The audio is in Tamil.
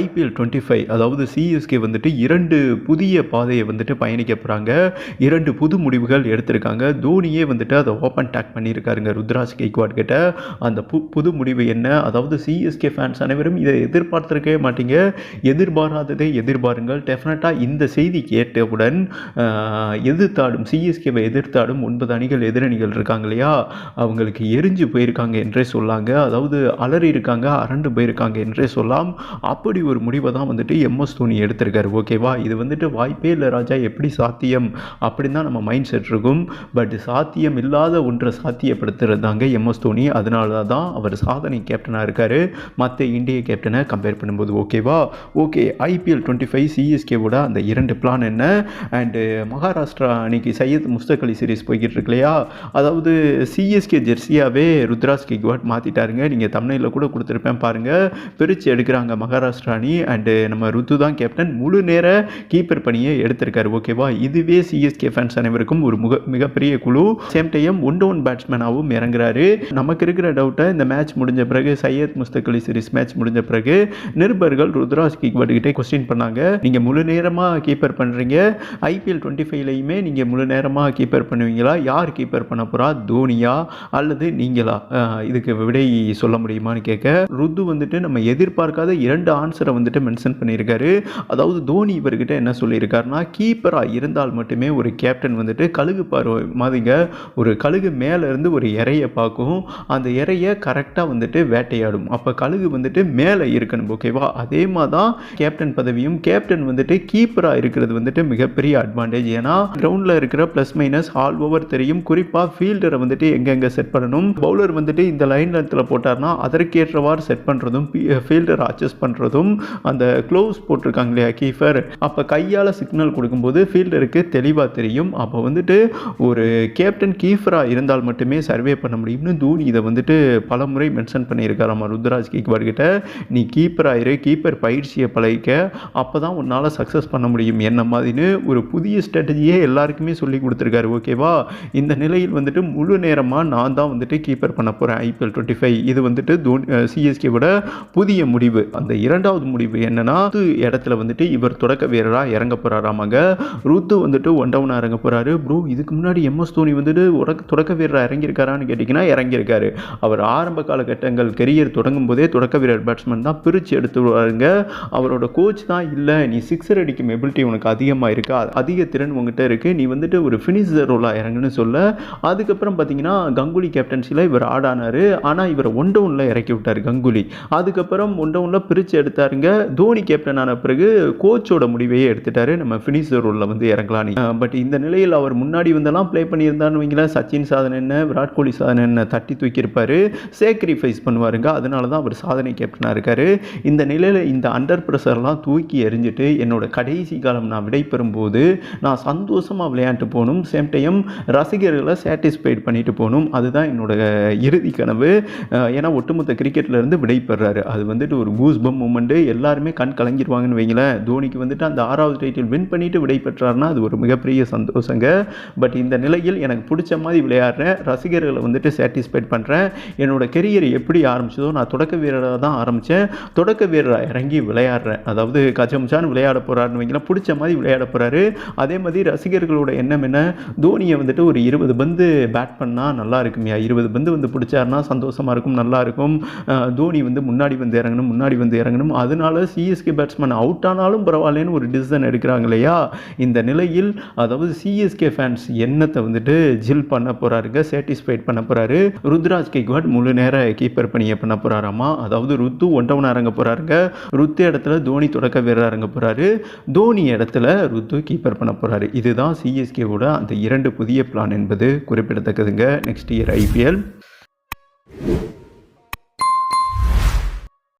ஐபிஎல் டுவெண்ட்டி ஃபைவ் அதாவது சிஎஸ்கே வந்துட்டு இரண்டு புதிய பாதையை வந்துட்டு பயணிக்க போகிறாங்க இரண்டு புது முடிவுகள் எடுத்திருக்காங்க. தோனியே வந்துட்டு அதை ஓப்பன் டேக் பண்ணியிருக்காருங்க ருத்ராஜ் கெய்க்வாட் கிட்ட. அந்த பு புது முடிவு என்ன? அதாவது சிஎஸ்கே ஃபேன்ஸ் அனைவரும் இதை எதிர்பார்த்திருக்கவே மாட்டீங்க. எதிர்பாராததை எதிர்பாருங்கள். டெஃபினட்டாக இந்த செய்தி கேட்டவுடன் எதிர்த்தாடும் சிஎஸ்கேவை எதிர்த்தாடும் ஒன்பது அணிகள் எதிரணிகள் இருக்காங்க இல்லையா? அவங்களுக்கு எரிஞ்சு போயிருக்காங்க என்றே சொல்லாங்க. அதாவது அலறி இருக்காங்க அரண்டு போயிருக்காங்க என்றே சொல்லலாம் அப்படி ஒரு முடிவை தான் வந்துட்டு எம்எஸ் தோனி எடுத்திருக்காரு. ஓகேவா? இது வந்துட்டு வாய்ப்பே இல்லை ராஜா. எப்படி சாத்தியம்? அப்படின்னு தான் நம்ம மைண்ட் செட் இருக்கும். பட் சாத்தியம் இல்லாத ஒன்றை சாத்தியப்படுத்துறதாங்க எம்எஸ் தோனி. அதனால தான் அவர் சாதனை கேப்டனாக இருக்கார். மற்ற இந்திய கேப்டனை கம்பேர் பண்ணும்போது ஓகேவா? ஓகே ஐபிஎல் டுவெண்ட்டி ஃபைவ் சிஎஸ்கேவோட அந்த இரண்டு பிளான் என்ன? அண்டு மகாராஷ்டிரா அன்னைக்கு சையத் முஸ்தக் அலி சீரிஸ் போய்கிட்டு இருக்கு இல்லையா? அதாவது சிஎஸ்கே ஜெர்சியாகவே ருத்ராஸ் கெக்வாட் மாற்றிட்டாருங்க நீங்கள் தமிழில் கூட கொடுத்துருப்பேன் பாருங்கள் பிரித்து எடுக்கிறாங்க மகாராஷ்டிரா ராணி அண்டு uh, நம்ம ருத்து தான் கேப்டன் முழு நேர கீப்பர் பணியை எடுத்திருக்காரு. ஓகேவா இதுவே சிஎஸ்கே ஃபேன்ஸ் அனைவருக்கும் ஒரு முக மிகப்பெரிய குழு. சேம் டைம் ஒன் ஒன் பேட்ஸ்மேனாகவும் இறங்குறாரு. நமக்கு இருக்கிற டவுட்டை இந்த மேட்ச் முடிஞ்ச பிறகு சையத் முஸ்தக் அலி சீரிஸ் மேட்ச் முடிஞ்ச பிறகு நிருபர்கள் ருத்ராஜ் கீக்வாட் கிட்டே கொஸ்டின் பண்ணாங்க. நீங்கள் முழு நேரமாக கீப்பர் பண்ணுறீங்க ஐபிஎல் டுவெண்ட்டி ஃபைவ்லையுமே நீங்கள் முழு நேரமாக கீப்பர் பண்ணுவீங்களா? யார் கீப்பர் பண்ண போகிறா தோனியா? அல்லது நீங்களா? இதுக்கு விடை சொல்ல முடியுமான்னு கேட்க ருத்து வந்துட்டு நம்ம எதிர்பார்க்காத இரண்டு ஆன்சர் வந்துட்டு மென்ஷன் பண்ணியிருக்காரு. அதாவது தோனி இவர்கிட்ட என்ன சொல்லியிருக்காருன்னா கீப்பராக இருந்தால் மட்டுமே ஒரு கேப்டன் வந்துட்டு கழுகு பார்வை மாதிரிங்க ஒரு கழுகு மேலே இருந்து ஒரு இறையை பார்க்கும். அந்த இறையை கரெக்டாக வந்துட்டு வேட்டையாடும். அப்போ கழுகு வந்துட்டு மேலே இருக்கணும் ஓகேவா அதே மாதிரி தான் கேப்டன் பதவியும். கேப்டன் வந்துட்டு கீப்பராக இருக்கிறது வந்துட்டு மிகப்பெரிய அட்வான்டேஜ் ஏன்னா கிரவுண்டில் இருக்கிற ப்ளஸ் மைனஸ் ஆல் ஓவர் தெரியும். குறிப்பாக ஃபீல்டரை வந்துட்டு எங்கெங்கே செட் பண்ணணும்? பவுலர் வந்துட்டு இந்த லைன் லென்த்தில் போட்டார்னா அதற்கேற்றவாறு செட் பண்ணுறதும் ஃபீல்டர் அட்ஜஸ்ட் பண்ணுறதும் அந்த க்ளோவ்ஸ் போட்டிருக்காங்க இல்லையா கீப்பர் அப்போ கையால் சிக்னல் கொடுக்கும்போது ஃபீல்டருக்கு தெளிவாக தெரியும். அப்போ வந்துட்டு ஒரு கேப்டன் கீஃபராக இருந்தால் மட்டுமே சர்வே பண்ண முடியும்னு தோனி இதை வந்துட்டு பல முறை மென்ஷன் பண்ணியிருக்காராமா ருத்ராஜ் கீக்வாட் கிட்ட. நீ கீப்பர் ஆயிரு கீப்பர் பயிற்சியை பழகிக்க. அப்போ தான் உன்னால் சக்ஸஸ் பண்ண முடியும் என்ன மாதிரின்னு ஒரு புதிய ஸ்ட்ராட்டஜியே எல்லாருக்குமே சொல்லி கொடுத்துருக்காரு ஓகேவா இந்த நிலையில் வந்துட்டு முழு நேரமாக நான் தான் வந்துட்டு கீப்பர் பண்ண போகிறேன் ஐபிஎல் டுவெண்ட்டி ஃபைவ் இது வந்துட்டு தோனி சிஎஸ்கேவோட புதிய முடிவு. அந்த இரண்டாவது முடிவு என்னன்னா இடத்துல வந்துட்டு இவர் தொடக்க வீரரா இறங்க போறாராமாங்க. ருத்து வந்துட்டு ஒன் டவுனாக இறங்க போறாரு. ப்ரோ இதுக்கு முன்னாடி எம்எஸ் தோனி வந்துட்டு உடக்க தொடக்க வீரரா இறங்கியிருக்காரான்னு கேட்டிங்கன்னா இறங்கியிருக்காரு. அவர் ஆரம்ப காலகட்டங்கள் கெரியர் தொடங்கும் போதே தொடக்க வீரர் பேட்ஸ்மேன் தான் பிரித்து எடுத்து வருவாருங்க. அவரோட கோச் தான் இல்லை நீ சிக்ஸர் அடிக்கும் எபிலிட்டி உனக்கு அதிகமாக இருக்கா. அதிக திறன் உங்ககிட்ட இருக்குது நீ வந்துட்டு ஒரு ஃபினிஷர் ரோலாக இறங்குன்னு சொல்ல. அதுக்கப்புறம் பார்த்தீங்கன்னா கங்குலி கேப்டன்சியில் இவர் ஆடானார். ஆனால் இவரை ஒன் டவுனில் இறக்கி விட்டார் கங்குலி. அதுக்கப்புறம் ஒன் டவுனில் பிரித்து எடுத்தாருங்க. தோனி கேப்டன் ஆன பிறகு கோச்சோட முடிவையே எடுத்துட்டாரு. நம்ம ஃபினிஷர் ரோலில் வந்து இறங்கலான்னு. பட் இந்த நிலையில் அவர் முன்னாடி வந்தெல்லாம் ப்ளே பண்ணியிருந்தான்னு வைங்களேன். சச்சின் சாதனை என்ன விராட் கோலி சாதனை என்ன தட்டி தூக்கியிருப்பார். சேக்ரிஃபைஸ் பண்ணுவாருங்க. அதனால தான் அவர் சாதனை கேப்டனாக இருக்கார். இந்த நிலையில் இந்த அண்டர் ப்ரெஷர்லாம் தூக்கி எறிஞ்சிட்டு என்னோட கடைசி காலம் நான் விடைபெறும் போது நான் சந்தோஷமாக விளையாண்டு போகணும். சேம் டைம் ரசிகர்களை சாட்டிஸ்ஃபைட் பண்ணிட்டு போகணும். அதுதான் என்னோட இறுதி கனவு. ஏன்னா ஒட்டுமொத்த கிரிக்கெட்லேருந்து விடைபெறாரு அது வந்துட்டு ஒரு கூஸ்பம் மூமெண்ட் மூமெண்ட்டு எல்லாருமே கண் கலங்கிடுவாங்கன்னு வைங்களேன். தோனிக்கு வந்துட்டு அந்த ஆறாவது டைட்டில் வின் பண்ணிட்டு விடை பெற்றார்னா அது ஒரு மிகப்பெரிய சந்தோஷங்க. பட் இந்த நிலையில் எனக்கு பிடிச்ச மாதிரி விளையாடுறேன். ரசிகர்களை வந்துட்டு சாட்டிஸ்ஃபைட் பண்ணுறேன் என்னோட கெரியர் எப்படி ஆரம்பிச்சதோ நான் தொடக்க வீரராக தான் ஆரம்பித்தேன் தொடக்க வீரராக இறங்கி விளையாடுறேன். அதாவது கஜம்சான் விளையாட போகிறாருன்னு வைங்களேன். பிடிச்ச மாதிரி விளையாட போகிறாரு அதே மாதிரி ரசிகர்களோட எண்ணம் என்ன? தோனியை வந்துட்டு ஒரு இருபது பந்து பேட் பண்ணால் நல்லா இருக்குமையா? இருபது பந்து வந்து பிடிச்சாருன்னா சந்தோஷமாக இருக்கும் நல்லா இருக்கும். தோனி வந்து முன்னாடி வந்து இறங்கணும் முன்னாடி வந்து இறங்கணும். அதனால சிஎஸ்கே பேட்ஸ்மேன் அவுட் ஆனாலும் பரவாயில்லன்னு ஒரு டிசிஷன் எடுக்கிறாங்க இல்லையா? இந்த நிலையில் அதாவது சிஎஸ்கே ஃபேன்ஸ் எண்ணத்தை வந்துட்டு ஜில் பண்ண போகிறாருங்க சேட்டிஸ்ஃபைட் பண்ண போகிறாரு ருத்ராஜ் கெக்வாட் முழு நேர கீப்பர் பணியை பண்ண போகிறாராமா அதாவது ருத்து ஒன்றவன் இறங்க போகிறாருங்க ருத்து இடத்துல தோனி தொடக்க வீரராக இறங்க போகிறாரு தோனி இடத்துல ருத்து கீப்பர் பண்ண போகிறாரு இதுதான் சிஎஸ்கேவோட அந்த இரண்டு புதிய பிளான் என்பது குறிப்பிடத்தக்கதுங்க. Next year IPL